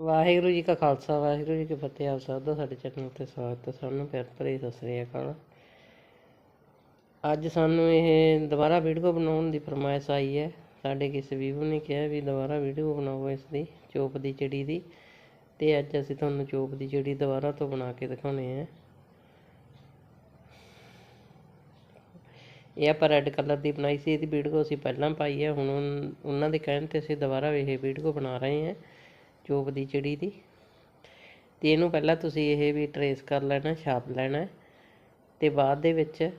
ਵਾਹਿਗੁਰੂ ਜੀ ਕਾ ਖਾਲਸਾ, ਵਾਹਿਗੁਰੂ ਜੀ ਕੀ ਫਤਿਹ। ਆਪ ਸਭ ਦਾ ਸਾਡੇ ਚੈਨਲ ਤੇ ਸਵਾਗਤ ਹੈ। ਸਾਨੂੰ ਪਿਆਰ ਭਰੀ ਸਤਿ ਸ੍ਰੀ ਅਕਾਲ। ਅੱਜ ਸਾਨੂੰ ਇਹ ਦੁਬਾਰਾ ਵੀਡੀਓ ਬਣਾਉਣ ਦੀ ਫਰਮਾਇਸ਼ ਆਈ ਹੈ। ਸਾਡੇ ਕਿਸੇ ਵੀਵੋ ਨੇ ਕਿਹਾ ਵੀ ਦੁਬਾਰਾ ਵੀਡੀਓ ਬਣਾਓ ਇਸ ਦੀ, ਚੋਪ ਦੀ, ਚਿੜੀ ਦੀ। ਤੇ ਅੱਜ ਅਸੀਂ ਤੁਹਾਨੂੰ ਚੋਪ ਦੀ, ਚਿੜੀ ਦੁਬਾਰਾ ਤੋਂ ਬਣਾ ਕੇ ਦਿਖਾਉਣੇ ਆ। ਇਹ ਆਪਾਂ ਰੈੱਡ ਕਲਰ ਦੀ ਬਣਾਈ ਸੀ। ਇਹਦੀ ਵੀਡੀਓ ਅਸੀਂ ਪਹਿਲਾਂ ਪਾਈ ਹੈ। ਹੁਣ ਉਹਨਾਂ ਦੇ ਕਹਿਣ ਤੇ ਅਸੀਂ ਦੁਬਾਰਾ ਇਹ ਵੀਡੀਓ ਬਣਾ ਰਹੇ ਹਾਂ। ਚੋਪ ਦੀ ਚਿੜੀ ਦੀ। ਤੇ ਇਹਨੂੰ ਪਹਿਲਾਂ ਤੁਸੀਂ ਇਹ ਵੀ ਟਰੇਸ ਕਰ ਲੈਣਾ, ਛਾਪ ਲੈਣਾ ਤੇ ਬਾਅਦ ਦੇ ਵਿੱਚ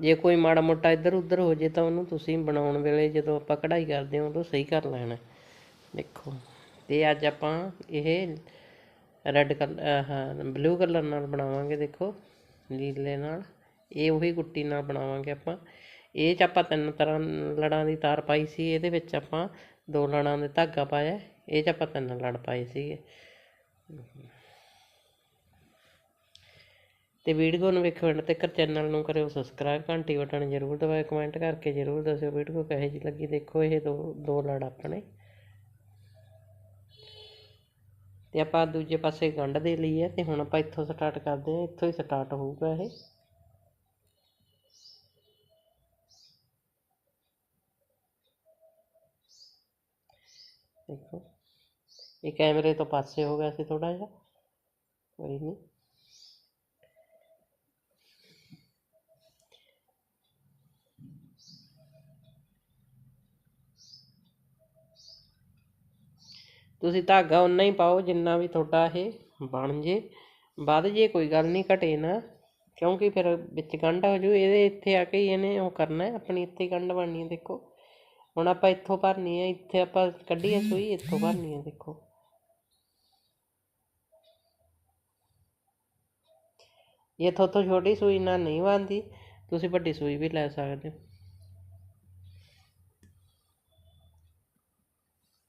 ਜੇ ਕੋਈ ਮਾੜਾ ਮੋਟਾ ਇੱਧਰ ਉੱਧਰ ਹੋ ਜੇ ਤਾਂ ਉਹਨੂੰ ਤੁਸੀਂ ਬਣਾਉਣ ਵੇਲੇ ਜਦੋਂ ਆਪਾਂ ਕਢਾਈ ਕਰਦੇ ਹਾਂ ਉਦੋਂ ਸਹੀ ਕਰ ਲੈਣਾ ਦੇਖੋ, ਤੇ ਅੱਜ ਆਪਾਂ ਇਹ ਰੈੱਡ ਕਲਰ ਹਾਂ ਬਲੂ ਕਲਰ ਨਾਲ ਬਣਾਵਾਂਗੇ ਦੇਖੋ, ਨੀਲੇ ਨਾਲ। ਇਹ ਉਹੀ ਗੁੱਟੀ ਨਾਲ ਬਣਾਵਾਂਗੇ ਆਪਾਂ। ਇਹ ਚ ਆਪਾਂ ਤਿੰਨ ਤਰ੍ਹਾਂ ਲੜਾਂ ਦੀ ਤਾਰ ਪਾਈ ਸੀ, ਇਹਦੇ ਵਿੱਚ ਆਪਾਂ ਦੋ ਲੜਾਂ ਦੇ ਧਾਗਾ ਪਾਇਆ ਇਹ ਚ ਆਪਾਂ ਤਿੰਨ ਲੜ ਪਾਏ ਸੀਗੇ। ਤੇ ਵੀਡੀਓ ਨੂੰ ਵੇਖੋ ਐਂਡ ਤੱਕ ਚੈਨਲ ਨੂੰ ਕਰਿਓ ਸਬਸਕ੍ਰਾਈਬ ਘੰਟੀ ਬਟਨ ਜ਼ਰੂਰ ਦਬਾਇਓ ਕਮੈਂਟ ਕਰਕੇ ਜ਼ਰੂਰ ਦੱਸਿਓ ਵੀਡੀਓ ਕਿਹੋ ਜਿਹੀ ਲੱਗੀ। ਦੇਖੋ ਇਹ ਦੋ ਦੋ ਲੜ ਆਪਣੇ। ਤੇ ਆਪਾਂ ਦੂਜੇ ਪਾਸੇ ਗੰਢ ਦੇ ਲਈ ਹੈ ਤੇ ਹੁਣ ਆਪਾਂ ਇੱਥੋਂ ਸਟਾਰਟ ਕਰਦੇ ਹਾਂ, ਇੱਥੋਂ ਹੀ ਸਟਾਰਟ ਹੋਊਗਾ ਇਹ। ਦੇਖੋ। ਇਹ ਕੈਮਰੇ ਤੋਂ ਪਾਸੇ ਹੋ ਗਿਆ ਸੀ ਥੋੜਾ ਜਿਹਾ। ਕੋਈ ਨਹੀਂ ਤੁਸੀਂ ਧਾਗਾ ਉਨਾ ਹੀ ਪਾਓ ਜਿੰਨਾ ਵੀ ਤੁਹਾਡਾ ਇਹ ਬਣ ਜੇ। ਵੱਧ ਜੇ ਕੋਈ ਗੱਲ ਨਹੀਂ ਘਟੇ ਨਾ। ਕਿਉਂਕਿ ਫਿਰ ਵਿੱਚ ਗੰਢ ਹੋ ਜੂ, ਇਹਦੇ ਇੱਥੇ ਆ ਕੇ ਹੀ ਇਹਨੇ ਉਹ ਕਰਨਾ ਹੈ, ਆਪਣੀ ਇੱਥੇ ਗੰਢ ਬਣਨੀ ਹੈ, ਦੇਖੋ। ਹੁਣ ਆਪਾਂ ਇੱਥੋਂ ਭਰਨੀ ਹੈ, ਇੱਥੇ ਆਪਾਂ ਕੱਢੀ ਹੈ ਸੂਈ ਇੱਥੋਂ ਭਰਨੀ ਹੈ, ਦੇਖੋ। ਜੇ ਥੋਤੋਂ ਛੋਟੀ ਸੂਈ ਨਾਲ ਨਹੀਂ ਬਣਦੀ, ਤੁਸੀਂ ਵੱਡੀ ਸੂਈ ਵੀ ਲੈ ਸਕਦੇ ਹੋ।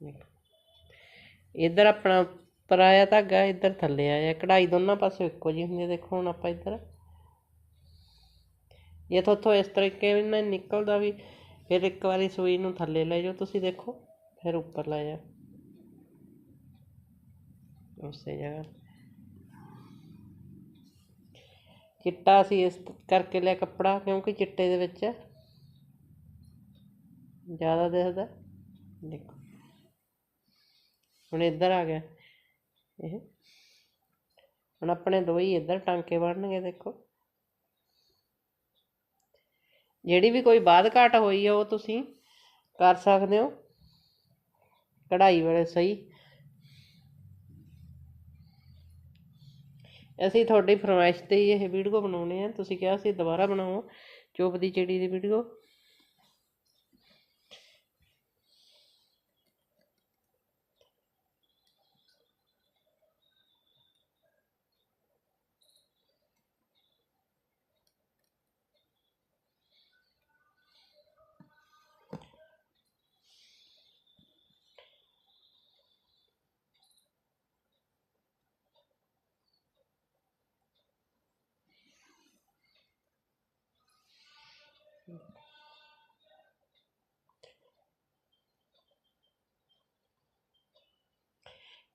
ਦੇਖੋ ਇੱਧਰ ਆਪਣਾ ਉੱਪਰ ਧਾਗਾ, ਇੱਧਰ ਥੱਲੇ ਆਇਆ। ਕਢਾਈ ਦੋਨਾਂ ਪਾਸੇ ਇੱਕੋ ਜਿਹੀ ਹੁੰਦੀ ਹੈ, ਦੇਖੋ ਹੁਣ ਆਪਾਂ ਇੱਧਰ। ਇਹ ਥੋਤੋਂ ਇਸ ਤਰੀਕੇ ਨਾਲ ਨਿਕਲਦਾ ਵੀ, ਫਿਰ ਇੱਕ ਵਾਰੀ ਸੂਈ ਨੂੰ ਥੱਲੇ ਲੈ ਜਾਓ, ਤੁਸੀਂ ਦੇਖੋ, ਫਿਰ ਉੱਪਰ ਲੈ ਜਾਓ। ਉਸੇ ਜਗ੍ਹਾ। ਚਿੱਟਾ ਅਸੀਂ ਇਸ ਕਰਕੇ ਲਿਆ ਕੱਪੜਾ, ਕਿਉਂਕਿ ਚਿੱਟੇ ਦੇ ਵਿੱਚ ਜ਼ਿਆਦਾ ਦਿਖਦਾ। ਦੇਖੋ। ਹੁਣ ਇੱਧਰ ਆ ਗਿਆ ਇਹ। ਹੁਣ ਆਪਣੇ ਦੋ ਹੀ ਇੱਧਰ ਟਾਂਕੇ ਬਣਨਗੇ, ਦੇਖੋ। ਜਿਹੜੀ ਵੀ ਕੋਈ ਬਾਦ ਘਾਟ ਹੋਈ ਹੈ ਉਹ ਤੁਸੀਂ ਕਰ ਸਕਦੇ ਹੋ। ਕਢਾਈ ਵੇਲੇ ਸਹੀ। ਅਸੀਂ ਤੁਹਾਡੀ ਫਰਮਾਇਸ਼ ਤੇ ਹੀ ਇਹ ਵੀਡੀਓ ਬਣਾਉਣੇ ਆ। ਤੁਸੀਂ ਕਿਹਾ ਸੀ ਦੁਬਾਰਾ ਬਣਾਓ, ਚੋਪ ਦੀ ਚਿੜੀ ਦੀ ਵੀਡੀਓ।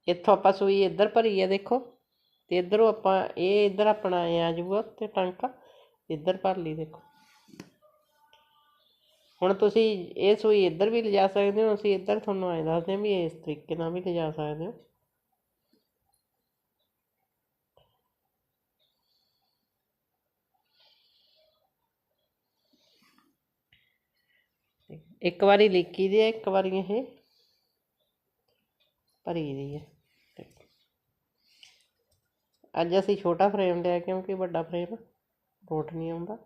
ਇੱਥੋਂ ਆਪਾਂ ਸੂਈ ਇੱਧਰ ਭਰੀ ਹੈ ਦੇਖੋ, ਤੇ ਇੱਧਰੋਂ ਆਪਾਂ ਇਹ ਇੱਧਰ ਆਪਣਾ ਐ ਆ ਜਾਊਗਾ ਤੇ ਟਾਂਕਾ, ਇੱਧਰ ਭਰ ਲਈ ਦੇਖੋ। ਹੁਣ ਤੁਸੀਂ ਇਹ ਸੂਈ ਇੱਧਰ ਵੀ ਲਿਜਾ ਸਕਦੇ ਹੋ, ਅਸੀਂ ਇੱਧਰ ਤੁਹਾਨੂੰ ਐਂ ਦੱਸਦੇ ਹਾਂ ਵੀ ਇਸ ਤਰੀਕੇ ਨਾਲ ਵੀ ਲਿਜਾ ਸਕਦੇ ਹੋ। ਇੱਕ ਵਾਰੀ ਲੀਕੀ ਦੀ ਹੈ, ਇੱਕ ਵਾਰੀ ਇਹ ਭਰੀ ਦੀ ਹੈ। ਅੱਜ ਅਸੀਂ ਛੋਟਾ ਫਰੇਮ ਲਿਆ ਕਿਉਂਕਿ ਵੱਡਾ ਫਰੇਮ ਰੋਟ ਨਹੀਂ ਆਉਂਦਾ।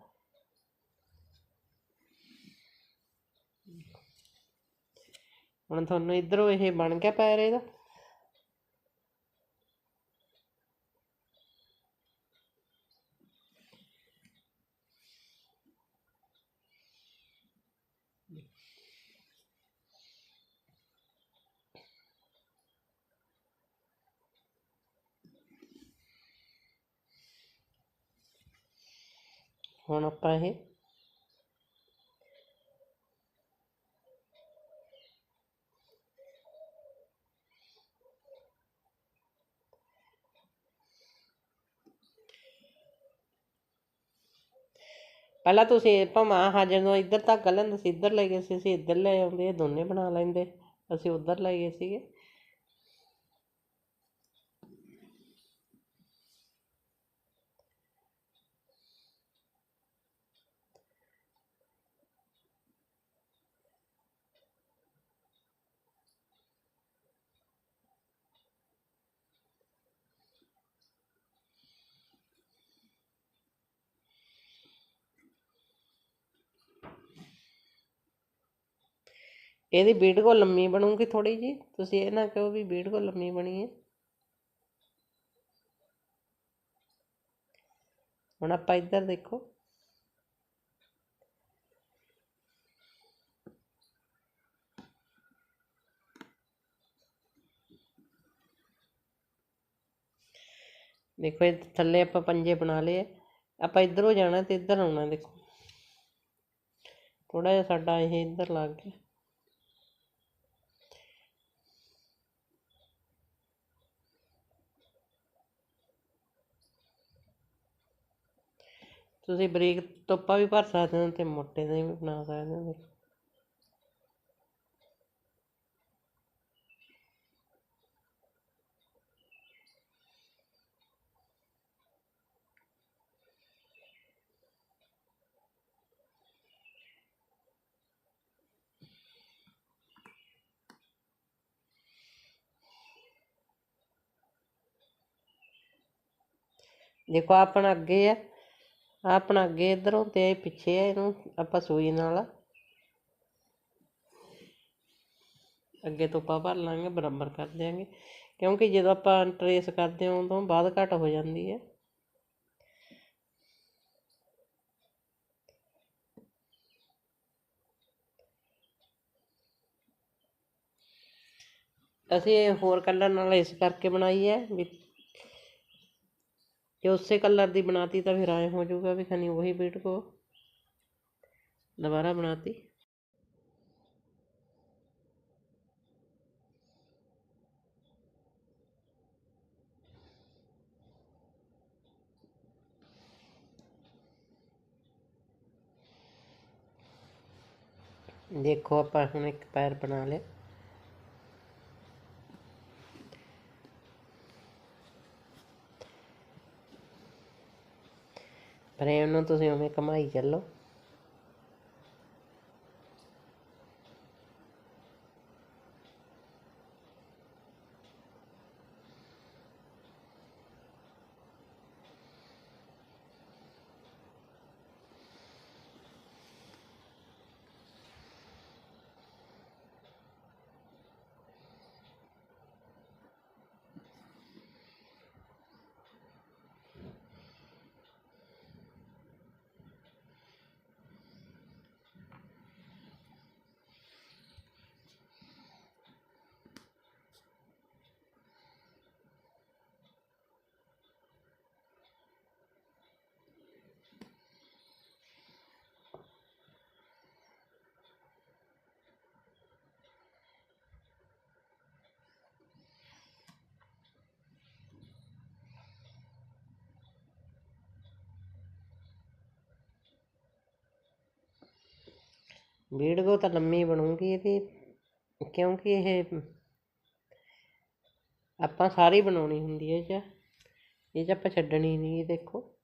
ਹੁਣ ਤੁਹਾਨੂੰ ਇਧਰੋਂ ਇਹ ਬਣ ਗਿਆ ਪੈਰ ਇਹਦਾ। ਹੁਣ ਆਪਾਂ ਇਹ ਪਹਿਲਾਂ ਤੁਸੀਂ ਭਮਾ ਹਾਂ ਜਦੋਂ ਇੱਧਰ ਤੱਕ ਲੈਂਦੇ ਸੀ, ਇੱਧਰ ਲੈ ਗਏ ਸੀ, ਅਸੀਂ ਇੱਧਰ ਲੈ ਆਉਂਦੇ ਦੋਨੇ ਬਣਾ ਲੈਂਦੇ, ਅਸੀਂ ਉੱਧਰ ਲੈ ਗਏ ਸੀਗੇ। ਇਹਦੀ ਵੀਡੀਓ ਲੰਮੀ ਬਣੂਗੀ ਥੋੜੀ ਜੀ ਤੁਸੀਂ ਇਹ ਨਾ ਕਹੋ ਵੀ ਵੀਡੀਓ ਲੰਮੀ ਬਣੀ ਹੈ। ਹੁਣ ਆਪਾਂ ਇੱਧਰ ਦੇਖੋ। ਦੇਖੋ, ਇਹ ਥੱਲੇ ਆਪਾਂ ਪੰਜੇ ਬਣਾ ਲਏ ਆਪਾਂ ਇੱਧਰੋਂ ਜਾਣਾ ਤੇ ਇੱਧਰ ਆਉਣਾ, ਦੇਖੋ। ਥੋੜਾ ਜਿਹਾ ਸਾਡਾ ਇਹ ਇੱਧਰ ਲੱਗ ਗਿਆ। ਤੁਸੀਂ ਬਰੀਕ ਤੋਪਾ ਵੀ ਭਰ ਸਕਦੇ ਹੋ ਅਤੇ ਮੋਟੇ ਦੇ ਵੀ ਬਣਾ ਸਕਦੇ ਹੋ ਦੇਖੋ, ਆਪਣਾ ਅੱਗੇ ਹੈ ਆਪਣਾ ਅੱਗੇ ਇਧਰੋਂ ਤੇ ਇਹ ਪਿੱਛੇ ਆ ਇਹਨੂੰ, ਆਪਾਂ ਸੂਈ ਨਾਲ। ਅੱਗੇ ਤੋਪਾ ਭਰ ਲਾਂਗੇ, ਬਰਾਬਰ ਕਰ ਦਿਆਂਗੇ। ਕਿਉਂਕਿ ਜਦੋਂ ਆਪਾਂ ਟਰੇਸ ਕਰਦੇ ਹਾਂ, ਉਦੋਂ ਬਾਅਦ ਘਟ ਹੋ ਜਾਂਦੀ ਹੈ। ਅਸੀਂ ਇਹ ਹੋਰ ਕਲਰ ਨਾਲ ਇਸ ਕਰਕੇ ਬਣਾਈ ਹੈ ਵੀ ਜੇ ਉਸੇ ਕਲਰ ਦੀ ਬਣਾਤੀ ਤਾਂ ਫਿਰ ਐਂ ਹੋ ਜਾਊਗਾ ਵੀ ਖਨੀ ਉਹੀ ਵੀਡੀਓ ਦੁਬਾਰਾ ਬਣਾਤੀ। ਦੇਖੋ ਆਪਾਂ ਹੁਣ ਇੱਕ ਪੈਰ ਬਣਾ ਲਿਆ ਫਰੇਮ ਨੂੰ ਤੁਸੀਂ ਉਵੇਂ ਘਮਾਈ ਵੀਡੀਓ ਤਾਂ ਲੰਮੀ ਬਣੂਗੀ ਇਹਦੀ, ਕਿਉਂਕਿ ਇਹ ਆਪਾਂ ਸਾਰੀ ਬਣਾਉਣੀ ਹੁੰਦੀ ਹੈ ਇਹ 'ਚ। ਇਹ 'ਚ ਆਪਾਂ ਛੱਡਣੀ ਨਹੀਂ ਦੇਖੋ।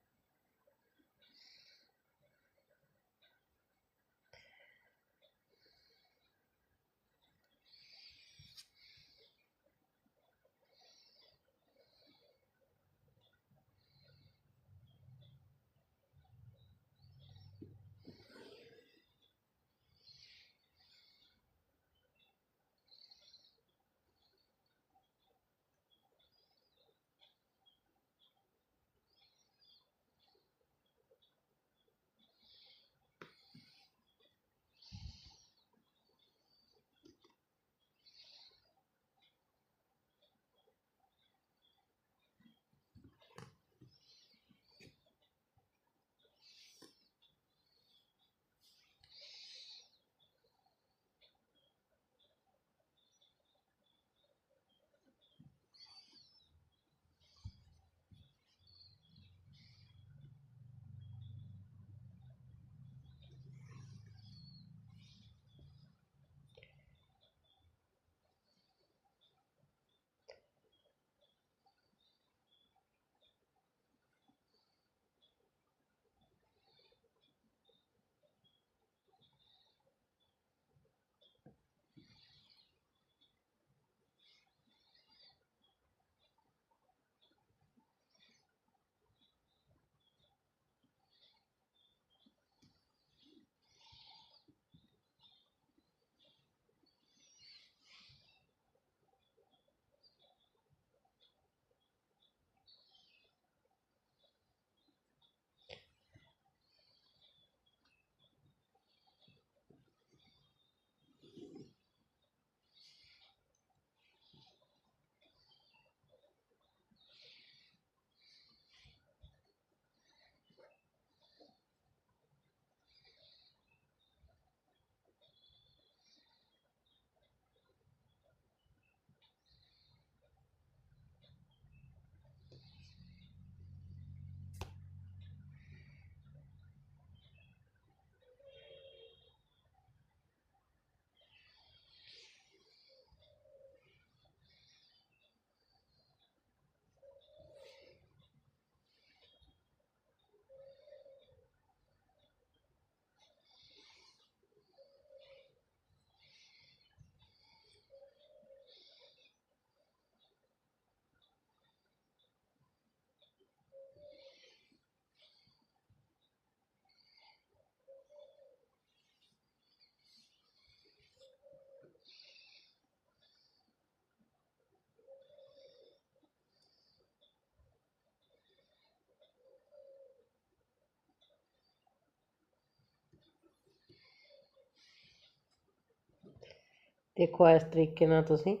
ਦੇਖੋ ਇਸ ਤਰੀਕੇ ਨਾਲ ਤੁਸੀਂ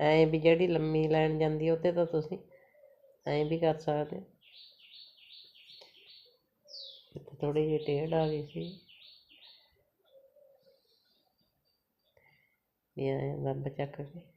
ਐਂ ਵੀ ਜਿਹੜੀ ਲੰਮੀ ਲਾਈਨ ਜਾਂਦੀ ਹੈ ਉੱਤੇ ਤਾਂ ਤੁਸੀਂ ਐਂ ਵੀ ਕਰ ਸਕਦੇ ਹੋ। ਇੱਥੇ ਥੋੜੀ ਜਿਹੀ ਟੇਢ ਆ ਗਈ ਸੀ। ਵੀ ਐਂ ਲੱਭ ਚੱਕ ਕੇ।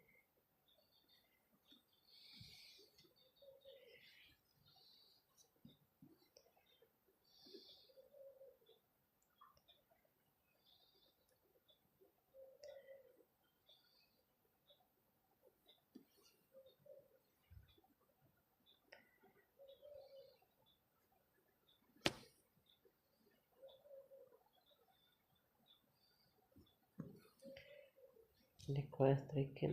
ਦੇਖੋ ਇਸ ਤਰੀਕੇ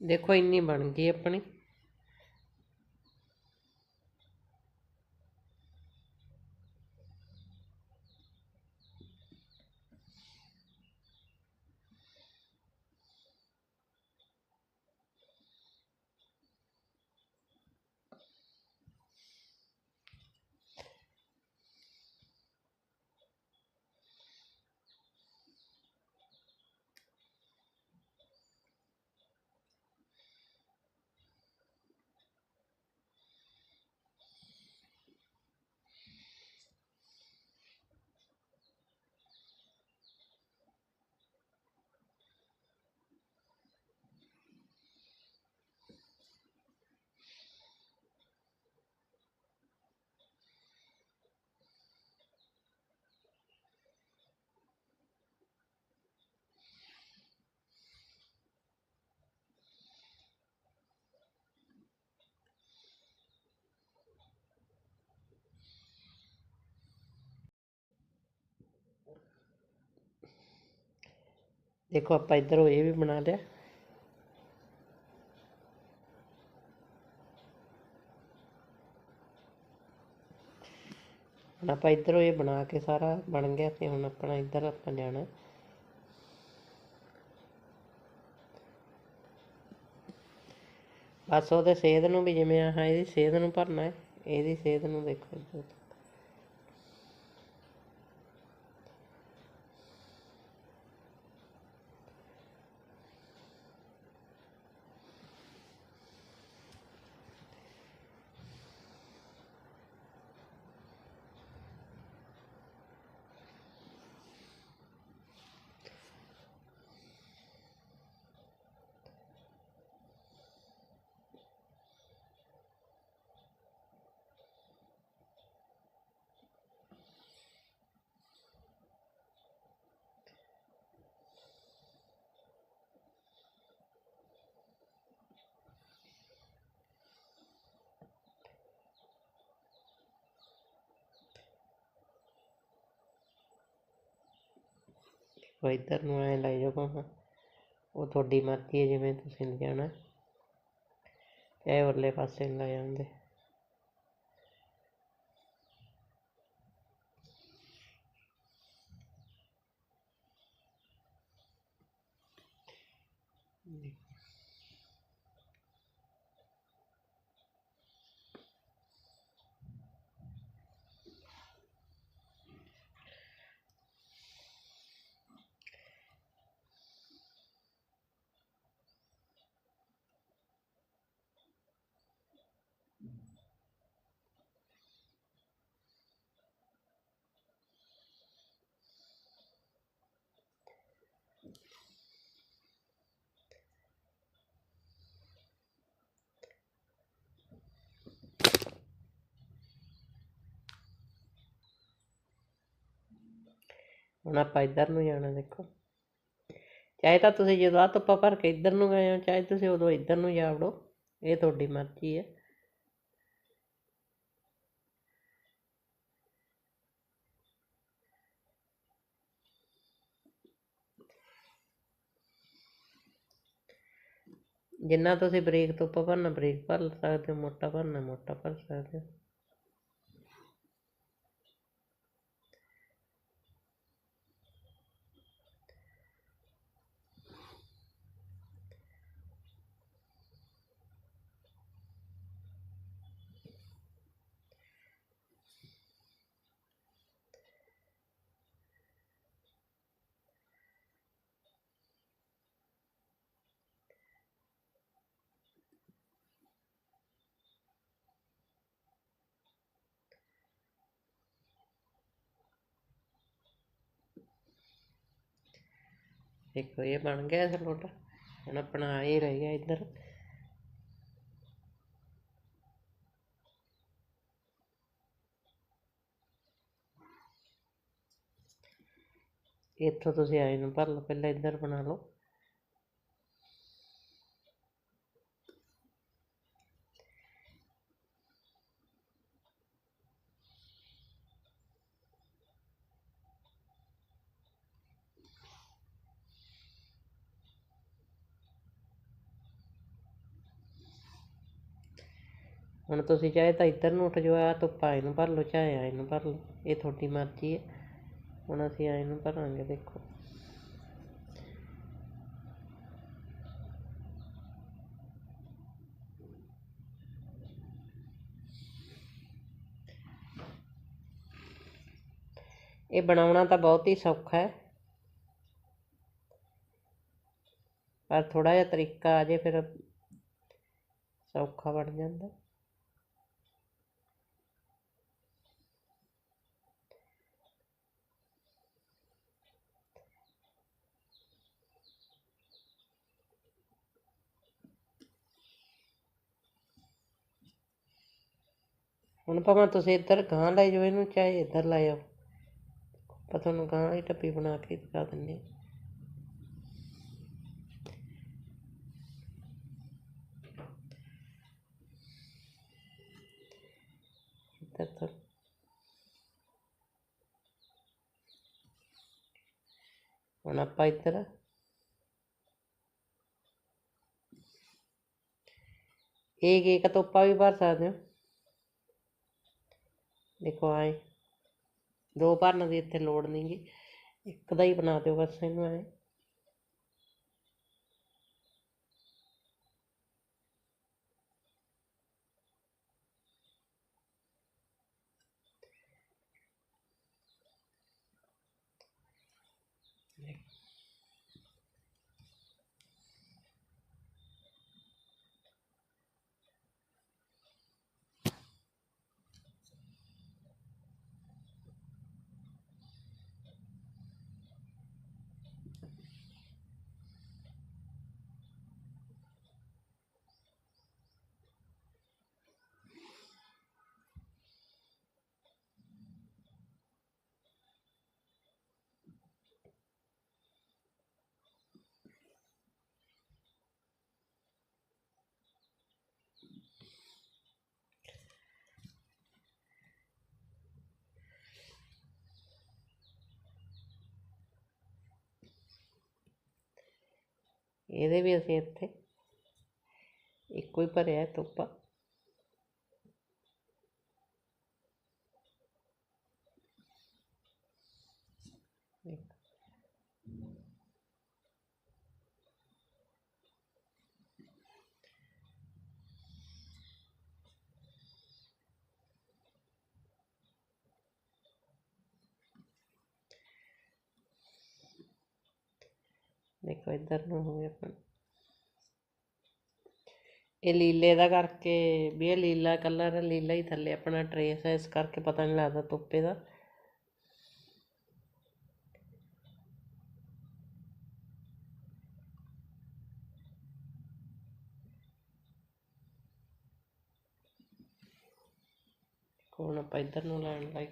ਦੇਖੋ ਇੰਨੀ ਬਣ ਗਈ ਆਪਣੀ ਦੇਖੋ ਆਪਾਂ ਇੱਧਰੋਂ ਇਹ ਵੀ ਬਣਾ ਲਿਆ। ਹੁਣ ਆਪਾਂ ਇੱਧਰੋਂ ਇਹ ਬਣਾ ਕੇ ਸਾਰਾ ਬਣ ਗਿਆ ਤੇ ਹੁਣ ਆਪਣਾ ਇੱਧਰ ਆਪਾਂ ਜਾਣਾ। ਬਸ ਉਹਦੇ ਸੇਧ ਨੂੰ ਵੀ ਜਿਵੇਂ ਆਹ ਇਹਦੀ ਸੇਧ ਨੂੰ ਭਰਨਾ ਹੈ, ਇਹਦੀ ਸੇਧ ਨੂੰ ਦੇਖੋ ਇੱਧਰ। ਉਹ ਇੱਧਰ ਨੂੰ ਐਂ ਲੈ ਜਾਓ ਭਾਵੇਂ। ਉਹ ਤੁਹਾਡੀ ਮਰਜ਼ੀ ਹੈ, ਜਿਵੇਂ ਤੁਸੀਂ ਲਿਜਾਣਾ। ਚਾਹੇ ਉਰਲੇ ਪਾਸੇ ਨੂੰ ਲੈ ਜਾਂਦੇ ਹੁਣ ਆਪਾਂ ਇੱਧਰ ਨੂੰ ਜਾਣਾ ਦੇਖੋ। ਚਾਹੇ ਤਾਂ ਤੁਸੀਂ ਜਦੋਂ ਆਹ ਧੁੱਪਾ ਭਰ ਕੇ ਇੱਧਰ ਨੂੰ ਗਏ ਹੋ, ਚਾਹੇ ਤੁਸੀਂ ਉਦੋਂ ਇੱਧਰ ਨੂੰ ਜਾ ਵੜੋ, ਇਹ ਤੁਹਾਡੀ ਮਰਜ਼ੀ ਹੈ। ਜਿੰਨਾ ਤੁਸੀਂ ਬਰੀਕ ਧੁੱਪਾ ਭਰਨਾ, ਬਰੀਕ ਭਰ ਸਕਦੇ ਹੋ, ਮੋਟਾ ਭਰਨਾ, ਮੋਟਾ ਭਰ ਸਕਦੇ ਹੋ। ਦੇਖੋ, ਇਹ ਬਣ ਗਿਆ ਸਲੋਟਾ ਹੁਣ ਆਪਣਾ ਇਹ ਰਹਿ ਗਿਆ ਇੱਧਰ। ਇੱਥੋਂ ਤੁਸੀਂ ਆਏ ਨੂੰ ਭਰ ਲਓ, ਪਹਿਲਾਂ ਇੱਧਰ ਬਣਾ ਲਓ। ਹੁਣ ਤੁਸੀਂ ਚਾਹੇ ਤਾਂ ਇੱਧਰ ਨੂੰ ਉੱਠ ਜਾਓ ਆ ਧੁੱਪਾ ਇਹਨੂੰ ਭਰ ਲਓ, ਚਾਹੇ ਆਏ ਨੂੰ ਭਰ ਲਓ, ਇਹ ਤੁਹਾਡੀ ਮਰਜ਼ੀ ਹੈ। ਹੁਣ ਅਸੀਂ ਆਏ ਨੂੰ ਭਰਾਂਗੇ, ਦੇਖੋ। ਇਹ ਬਣਾਉਣਾ ਤਾਂ ਬਹੁਤ ਹੀ ਸੌਖਾ ਹੈ। ਪਰ ਥੋੜਾ ਜਿਹਾ ਤਰੀਕਾ ਆ ਜੇ ਫਿਰ ਸੌਖਾ ਬਣ ਜਾਂਦਾ। ਹੁਣ ਭਾਵੇਂ ਤੁਸੀਂ ਇੱਧਰ ਗਾਂਹ ਲੈ ਜਾਓ, ਇਹਨੂੰ ਚਾਹੇ ਇੱਧਰ ਲੈ ਜਾਓ ਆਪਾਂ ਤੁਹਾਨੂੰ ਗਾਂਹ ਦੀ ਟੱਪੀ ਬਣਾ ਕੇ ਦਿਖਾ ਦਿੰਦੇ ਹਾਂ। ਇੱਧਰ ਤੋਂ ਹੁਣ ਆਪਾਂ ਇੱਧਰ ਇੱਕ ਇੱਕ ਤੋਪਾ ਵੀ ਭਰ ਸਕਦੇ ਹੋ। ਦੇਖੋ ਆਏ ਦੋ ਭਰਨ ਦੀ ਇੱਥੇ ਲੋੜ ਨਹੀਂ ਗੀ ਇੱਕ ਦਾ ਹੀ ਬਣਾ ਦਿਓ ਬਸ ਇਹਨੂੰ ਐਂ। ਇਹਦੇ ਵੀ ਅਸੀਂ ਇੱਥੇ ਇੱਕੋ ਹੀ ਭਰਿਆ ਹੈ ਤੋਪਾ ਦੇਖੋ। ਦੇਖੋ ਇੱਧਰ ਨੂੰ ਹੋ ਆਪਣਾ। ਇਹ ਲੀਲੇ ਦਾ ਕਰਕੇ ਵੀ ਇਹ ਲੀਲਾ ਕਲਰ ਲੀਲਾ ਹੀ ਥੱਲੇ ਆਪਣਾ ਟਰੇਸ ਹੈ ਇਸ ਕਰਕੇ ਪਤਾ ਨਹੀਂ ਲੱਗਦਾ ਤੋਪੇ ਦਾ। ਹੁਣ ਆਪਾਂ ਇੱਧਰ ਨੂੰ ਲੈਣ ਲੱਗ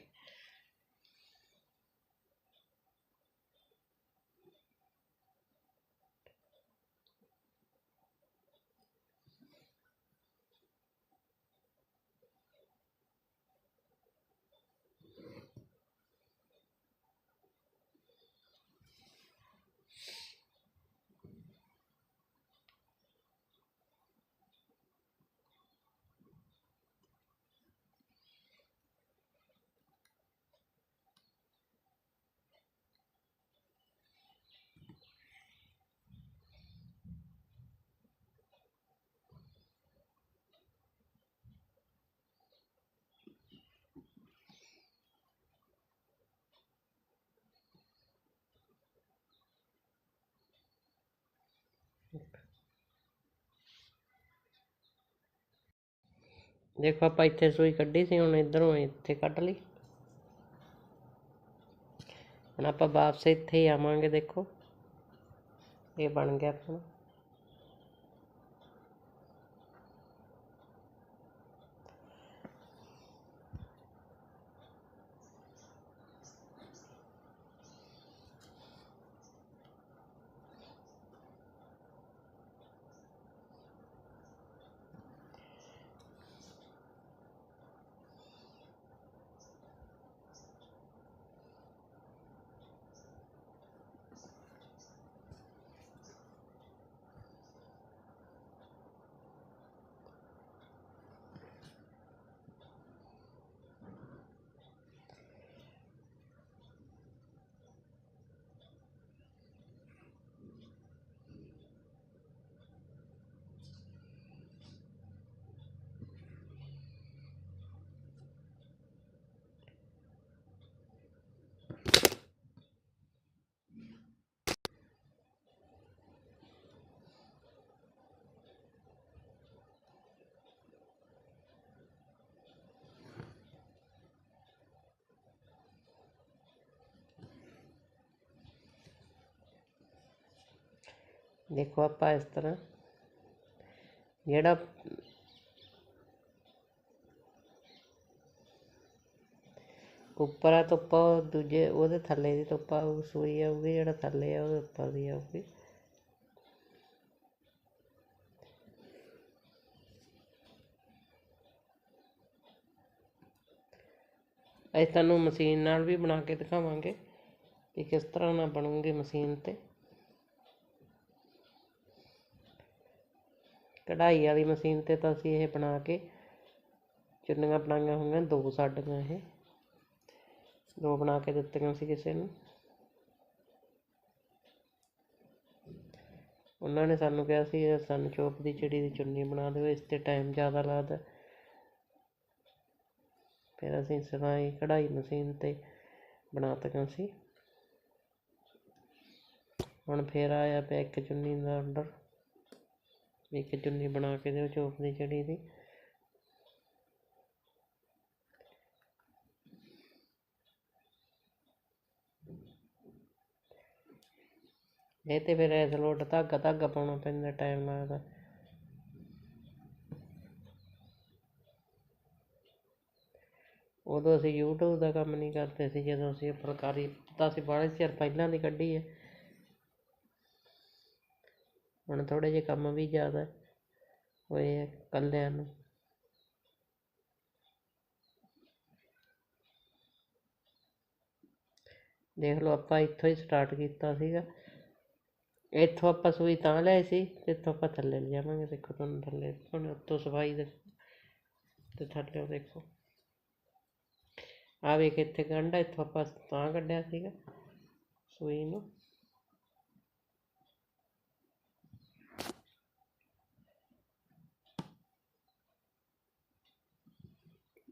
ਦੇਖੋ ਆਪਾਂ ਇੱਥੇ ਸੂਈ ਕੱਢੀ ਸੀ, ਹੁਣ ਇੱਧਰੋਂ ਇੱਥੇ ਕੱਢ ਲਈ। ਹੁਣ ਆਪਾਂ ਵਾਪਸ ਇੱਥੇ ਹੀ ਆਵਾਂਗੇ, ਦੇਖੋ। ਇਹ ਬਣ ਗਿਆ ਆਪਣਾ। ਦੇਖੋ ਆਪਾਂ ਇਸ ਤਰ੍ਹਾਂ। ਜਿਹੜਾ ਉੱਪਰ ਆ ਧੁੱਪਾ ਉਹ ਦੂਜੇ ਉਹਦੇ ਥੱਲੇ ਦੀ ਧੁੱਪ ਉਹ ਸੂਈ ਆਊਗੀ, ਜਿਹੜਾ ਥੱਲੇ ਆ ਉਹਦੇ ਉੱਪਰ ਦੀ ਆਊਗੀ। ਅਸੀਂ ਤੁਹਾਨੂੰ ਮਸ਼ੀਨ ਨਾਲ ਵੀ ਬਣਾ ਕੇ ਦਿਖਾਵਾਂਗੇ ਕਿ ਕਿਸ ਤਰ੍ਹਾਂ ਨਾਲ ਬਣੂਗੀ ਮਸ਼ੀਨ ਤੇ। ਕਢਾਈ ਵਾਲੀ ਮਸ਼ੀਨ ਤੇ ਤਾਂ ਅਸੀਂ ਇਹ ਬਣਾ ਕੇ ਚੁੰਨੀਆਂ ਬਣਾਈਆਂ ਹੋਈਆਂ, ਦੋ ਸਾਡੀਆਂ ਇਹ। ਦੋ ਬਣਾ ਕੇ ਦਿੱਤੀਆਂ ਸੀ ਕਿਸੇ ਨੂੰ। ਉਹਨਾਂ ਨੇ ਸਾਨੂੰ ਕਿਹਾ ਸੀ, ਸਾਨੂੰ ਚੋਪ ਦੀ ਚਿੜੀ ਦੀ ਚੁੰਨੀ ਬਣਾ ਦਿਓ, ਇਸ ਤੇ ਟਾਈਮ ਜ਼ਿਆਦਾ ਲੱਗਦਾ ਫਿਰ ਅਸੀਂ ਸਿਲਾਈ ਕਢਾਈ ਮਸ਼ੀਨ ਤੇ ਬਣਾ ਤੀਆਂ ਸੀ। ਹੁਣ ਫਿਰ ਆਇਆ ਪਿਆ ਇੱਕ ਚੁੰਨੀ ਦਾ ਆਰਡਰ ਇੱਕ ਚੁੰਨੀ ਬਣਾ ਕੇ ਦਿਓ ਚੋਪ ਦੀ ਚਿੜੀ ਦੀ। ਇਹ ਤੇ ਫਿਰ ਇਸ ਲੋਟ ਧਾਗਾ ਧਾਗਾ ਪਾਉਣਾ ਪੈਂਦਾ ਟਾਈਮ ਲੱਗਦਾ ਉਦੋਂ ਅਸੀਂ YouTube ਦਾ ਕੰਮ ਨਹੀਂ ਕਰਦੇ ਸੀ, ਜਦੋਂ ਅਸੀਂ ਫੁਲਕਾਰੀ ਤਾਂ ਅਸੀਂ ਬੜੇ ਚਿਰ ਪਹਿਲਾਂ ਦੀ ਕੱਢੀ ਹੈ। ਹੁਣ ਥੋੜ੍ਹੇ ਜਿਹੇ ਕੰਮ ਵੀ ਜ਼ਿਆਦਾ ਹੋਏ ਹੈ ਇਕੱਲਿਆਂ ਨੂੰ। ਦੇਖ ਲਓ ਆਪਾਂ ਇੱਥੋਂ ਹੀ ਸਟਾਰਟ ਕੀਤਾ ਸੀਗਾ। ਇੱਥੋਂ ਆਪਾਂ ਸੂਈ ਤਾਂ ਲਿਆਏ ਸੀ ਤੇ ਇੱਥੋਂ ਆਪਾਂ ਥੱਲੇ ਲੈ ਜਾਵਾਂਗੇ। ਦੇਖੋ ਤੁਹਾਨੂੰ ਥੱਲੇ ਹੁਣ ਉੱਤੋਂ ਸਫ਼ਾਈ ਦੇ ਤੇ ਥੱਲੇ ਦੇਖੋ। ਆ ਵੇਖ ਇੱਥੇ ਗੰਢ ਇੱਥੋਂ ਆਪਾਂ ਤਾਂ ਕੱਢਿਆ ਸੀਗਾ ਸੂਈ ਨੂੰ।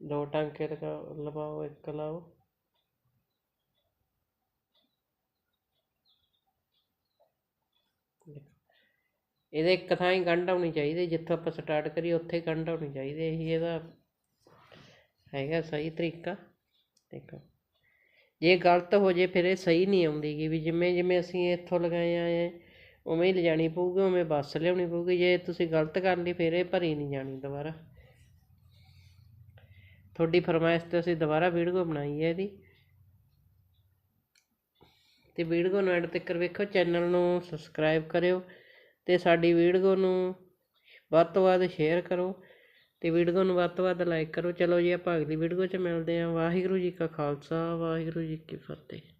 ਦੋ ਟਾਂਕੇ ਲਗਾ, ਲਵਾਓ, ਇੱਕ ਲਾਓ। ਇਹਦੇ ਇੱਕ ਥਾਂ ਹੀ ਗੰਢ ਆਉਣੀ ਚਾਹੀਦੀ, ਜਿੱਥੋਂ ਆਪਾਂ ਸਟਾਰਟ ਕਰੀਏ, ਉੱਥੇ ਹੀ ਗੰਢ ਆਉਣੀ ਚਾਹੀਦੀ। ਇਹੀ ਇਹਦਾ ਹੈਗਾ ਸਹੀ ਤਰੀਕਾ। ਦੇਖੋ। ਜੇ ਗਲਤ ਹੋ ਜੇ, ਫਿਰ ਇਹ ਸਹੀ ਨਹੀਂ ਆਉਂਦੀ ਗੀ ਵੀ ਜਿਵੇਂ ਜਿਵੇਂ ਅਸੀਂ ਇੱਥੋਂ ਲਗਾਏ ਆਏ ਉਵੇਂ ਹੀ ਲਿਜਾਣੀ ਪਊਗੀ, ਉਵੇਂ ਬੱਸ ਲਿਆਉਣੀ ਪਊਗੀ। ਜੇ ਤੁਸੀਂ ਗਲਤ ਕਰ ਲਈ, ਫਿਰ ਇਹ ਭਰੀ ਨਹੀਂ ਜਾਣੀ ਦੁਬਾਰਾ। ਤੁਹਾਡੀ ਫਰਮਾਇਸ਼ ਤੇ ਅਸੀਂ ਦੁਬਾਰਾ ਵੀਡੀਓ ਬਣਾਈ ਹੈ ਇਹਦੀ। ਤੇ ਵੀਡੀਓ ਨੂੰ ਐਂਡ ਤੱਕ ਵੇਖੋ, ਚੈਨਲ ਨੂੰ ਸਬਸਕ੍ਰਾਈਬ ਕਰਿਓ ਤੇ ਸਾਡੀ ਵੀਡੀਓ ਨੂੰ ਵੱਧ ਤੋਂ ਵੱਧ ਸ਼ੇਅਰ ਕਰੋ ਤੇ ਵੀਡੀਓ ਨੂੰ ਵੱਧ ਤੋਂ ਵੱਧ ਲਾਈਕ ਕਰੋ। ਚਲੋ ਜੀ, ਆਪਾਂ ਅਗਲੀ ਵੀਡੀਓ 'ਚ ਮਿਲਦੇ ਹਾਂ। ਵਾਹਿਗੁਰੂ ਜੀ ਕਾ ਖਾਲਸਾ, ਵਾਹਿਗੁਰੂ ਜੀ ਕੀ ਫਤਿਹ।